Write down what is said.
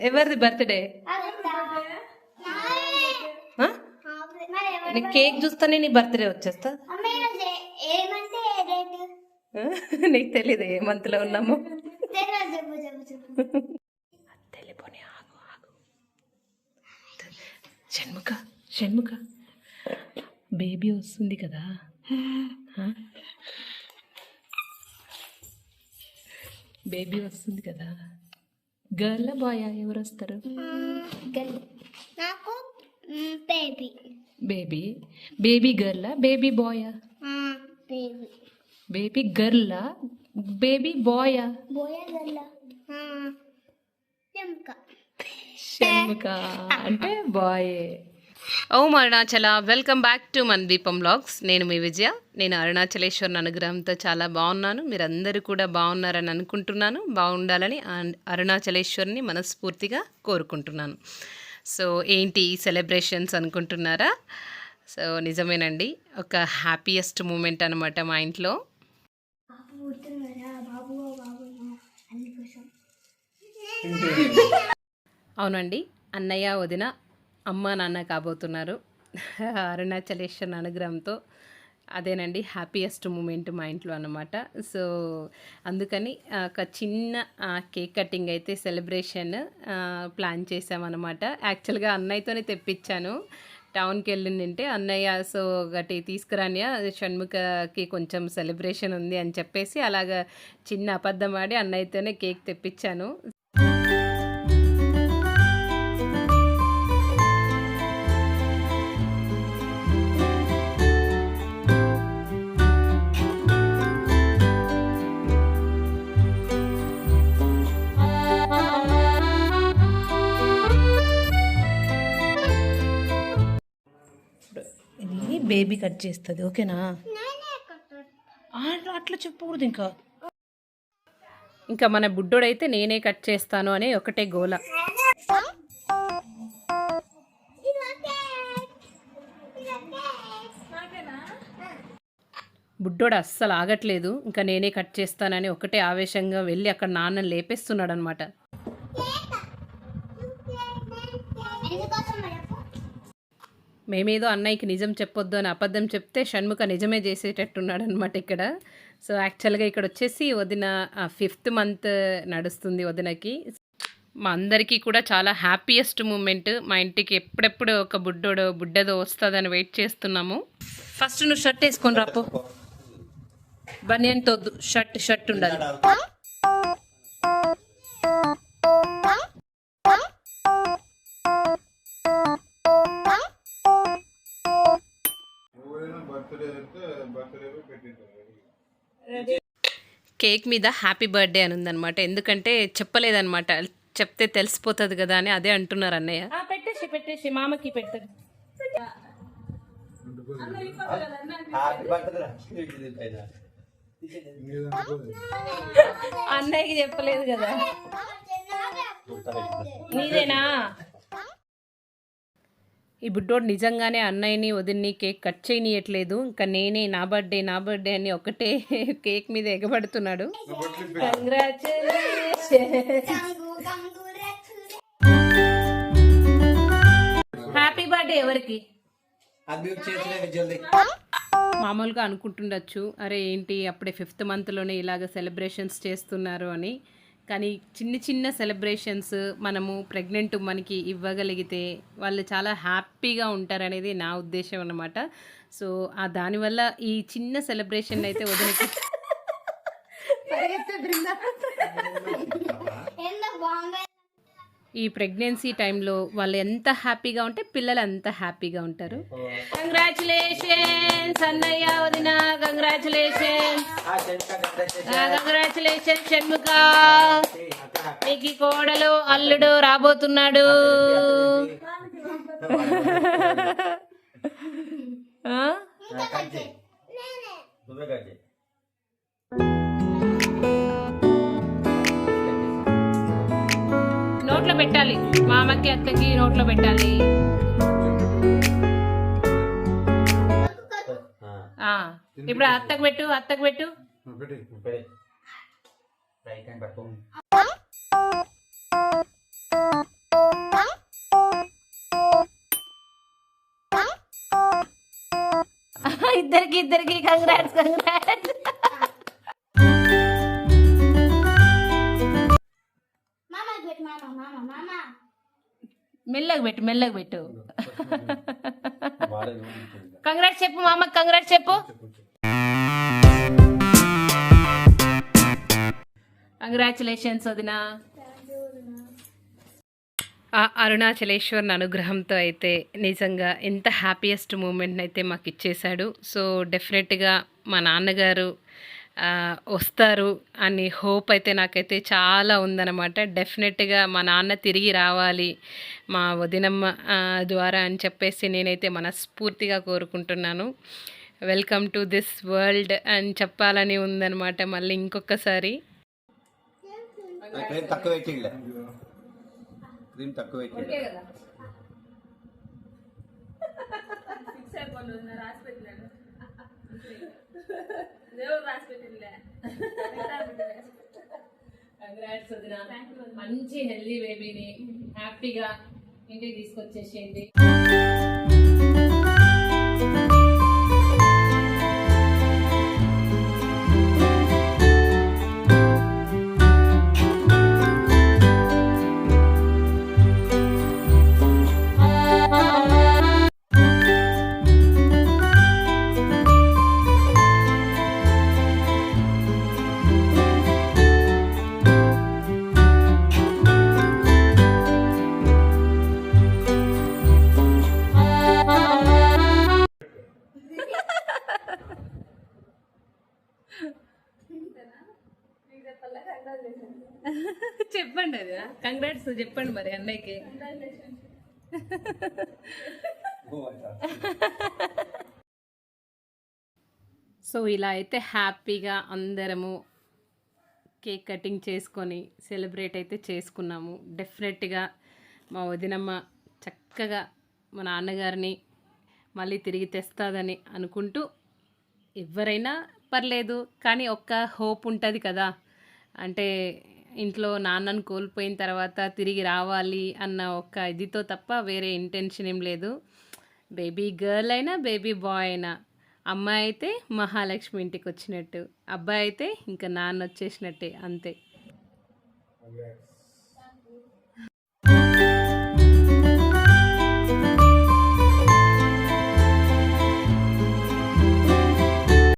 ఎవరిది బర్త్డే? నీ కేక్ చూస్తానే నీ బర్త్డే వచ్చేస్తా. నీకు తెలీదు ఏ మంత్లో ఉన్నాము? తెలిపోని ఆగు ఆగు. షణ్ముఖ షణ్ముఖ. బేబీ వస్తుంది కదా. బేబీ వస్తుంది కదా. గర్ల్ బాయ్ ఎవరు వస్తారు నాకు బేబీ. బేబీ. బేబీ గర్లా బేబీ బాయా బేబీ. బేబీ గర్లా బేబీ బాయా బోయ షణ్ముఖ అంటే బాయ్. ఓ అరుణాచల వెల్కమ్ బ్యాక్ టు మన దీపం బ్లాగ్స్. నేను మీ విజయ. నేను అరుణాచలేశ్వర్ అనుగ్రహంతో చాలా బాగున్నాను. మీరందరూ కూడా బాగున్నారని అనుకుంటున్నాను. బాగుండాలని అరుణాచలేశ్వర్ని మనస్ఫూర్తిగా కోరుకుంటున్నాను. సో ఏంటి సెలబ్రేషన్స్ అనుకుంటున్నారా? సో నిజమేనండి. ఒక హ్యాపీయెస్ట్ మూమెంట్ అనమాట మా ఇంట్లో. అవునండి. అన్నయ్య వదిన అమ్మ నాన్న కాబోతున్నారు. అరుణాచలేశ్వర్ అనుగ్రహంతో అదేనండి హ్యాపీయెస్ట్ మూమెంట్ మా ఇంట్లో అనమాట సో అందుకని ఒక చిన్న కేక్ కటింగ్ అయితే సెలబ్రేషన్ ప్లాన్ చేసామన్నమాట యాక్చువల్గా అన్నయ్యతోనే తెప్పించాను. టౌన్కి వెళ్ళిందంటే అన్నయ్య సో ఒకటి తీసుకురానియ షణ్ముఖకి కొంచెం సెలబ్రేషన్ ఉంది అని చెప్పేసి అలాగా చిన్న అబద్ధం ఆడి అన్నయ్యతోనే కేక్ తెప్పించాను. బేబీ కట్ చేస్తుంది ఓకేనా? అట్లా చెప్పకూడదు ఇంకా. ఇంకా మన బుడ్డోడైతే నేనే కట్ చేస్తాను అనే ఒకటే గోల. బుడ్డోడు అస్సలు ఆగట్లేదు ఇంకా నేనే కట్ చేస్తానని ఒకటే ఆవేశంగా వెళ్ళి అక్కడ నాన్న లేపేస్తున్నాడు అనమాట మేమేదో అన్నయ్యకి నిజం చెప్పొద్దు అని అబద్ధం చెప్తే షణ్ముఖ నిజమే చేసేటట్టున్నాడు అనమాట ఇక్కడ. సో యాక్చువల్గా ఇక్కడ వచ్చేసి వదిన ఫిఫ్త్ మంత్ నడుస్తుంది వదినకి. మా అందరికీ కూడా చాలా హ్యాపీయెస్ట్ మూమెంట్ మా ఇంటికి ఎప్పుడెప్పుడు ఒక బుడ్డోడో బుడ్డదో వస్తుందని వెయిట్ చేస్తున్నాము. ఫస్ట్ నువ్వు షర్ట్ వేసుకొని రాపో. బనియన్ తొద్దు షర్ట్ షర్ట్ ఉండాలి. కేక్ మీద హ్యాపీ బర్త్డే అని ఉందన్నమాట ఎందుకంటే చెప్పలేదన్నమాట చెప్తే తెలిసిపోతుంది కదా అని అదే అంటున్నారు అన్నయ్య. పెట్టేసి పెట్టేసి మామకి పెట్టదు అన్నయ్యకి చెప్పలేదు కదా. నీదేనా? ఈ బుడ్డోడు నిజంగానే అన్నయ్యని వదిన్ని కేక్ కట్ చేయనీయట్లేదు. ఇంకా నేనే నా బర్త్డే నా బర్త్డే అని ఒకటే కేక్ మీద ఎగబడుతున్నాడు. హ్యాపీ బర్త్డే ఎవరికి? మామూలుగా అనుకుంటుండొచ్చు. అరే ఏంటి అప్పుడే ఫిఫ్త్ మంత్లోనే ఇలాగ సెలబ్రేషన్స్ చేస్తున్నారు అని. కానీ చిన్న చిన్న సెలబ్రేషన్స్ మనము ప్రెగ్నెంట్ మనకి ఇవ్వగలిగితే వాళ్ళు చాలా హ్యాపీగా ఉంటారనేది నా ఉద్దేశం అన్నమాట. సో ఆ దానివల్ల ఈ చిన్న సెలబ్రేషన్ అయితే వదిలికి ఎంత బాగుంది ఈ ప్రెగ్నెన్సీ టైంలో వాళ్ళు ఎంత హ్యాపీగా ఉంటే పిల్లలు అంత హ్యాపీగా ఉంటారు. కంగ్రాచులేషన్స్ అన్నయ్య వదిన కంగ్రాచులేషన్స్ కంగ్రాచులేషన్ షణ్ముఖ. ఈ కోడలు అల్లుడు రాబోతున్నాడు. ఆ? పెట్టాలి. మామకి అత్తకి నోట్లో పెట్టాలి. ఇప్పుడు అత్తకు పెట్టు అత్తకు పెట్టు. ఇద్దరికి ఇద్దరికి కంగ్రాట్స్ కంగ్రాట్స్ మెల్లగా పెట్టు మెల్లగా పెట్టు. కంగ్రాట్స్ చెప్పు మామ కంగ్రాట్స్ చెప్పు. కంగ్రాచులేషన్స్ వదినా. ఆ అరుణాచలేశ్వర్ అనుగ్రహంతో అయితే నిజంగా ఎంత హ్యాపీయెస్ట్ మూమెంట్ని అయితే మాకు ఇచ్చేశాడు సో డెఫినెట్గా మా నాన్నగారు వస్తారు అని హోప్ అయితే నాకైతే చాలా ఉందన్నమాట. డెఫినెట్గా మా నాన్న తిరిగి రావాలి మా వదినమ్మ ద్వారా అని చెప్పేసి నేనైతే మనస్ఫూర్తిగా కోరుకుంటున్నాను. వెల్కమ్ టు దిస్ వరల్డ్ అని చెప్పాలని ఉందన్నమాట మళ్ళీ ఇంకొకసారి. క్రీమ్ తక్కువ కంగ్రాట్స్ వదిన. మంచి హెల్దీ బేబీని హ్యాపీగా ఇంటికి తీసుకొచ్చేసేయండి. చెప్పండి అది. కంగ్రాట్స్ చెప్పండి మరి అన్నయ్యకి. సో ఇలా అయితే హ్యాపీగా అందరము కేక్ కటింగ్ చేసుకొని సెలబ్రేట్ అయితే చేసుకున్నాము. డెఫినెట్గా మా వదినమ్మ చక్కగా మా నాన్నగారిని మళ్ళీ తిరిగి తెస్తాదని అనుకుంటూ ఎవరైనా పర్లేదు కానీ ఒక్క హోప్ ఉంటుంది కదా. అంటే ఇంట్లో నాన్నను కోల్పోయిన తర్వాత తిరిగి రావాలి అన్న ఒక్క ఇదితో తప్ప వేరే ఇంటెన్షన్ ఏం లేదు. బేబీ గర్ల్ అయినా బేబీ బాయ్ అయినా అమ్మాయి అయితే మహాలక్ష్మి ఇంటికి వచ్చినట్టు అబ్బాయి అయితే ఇంకా నాన్న వచ్చేసినట్టే అంతే.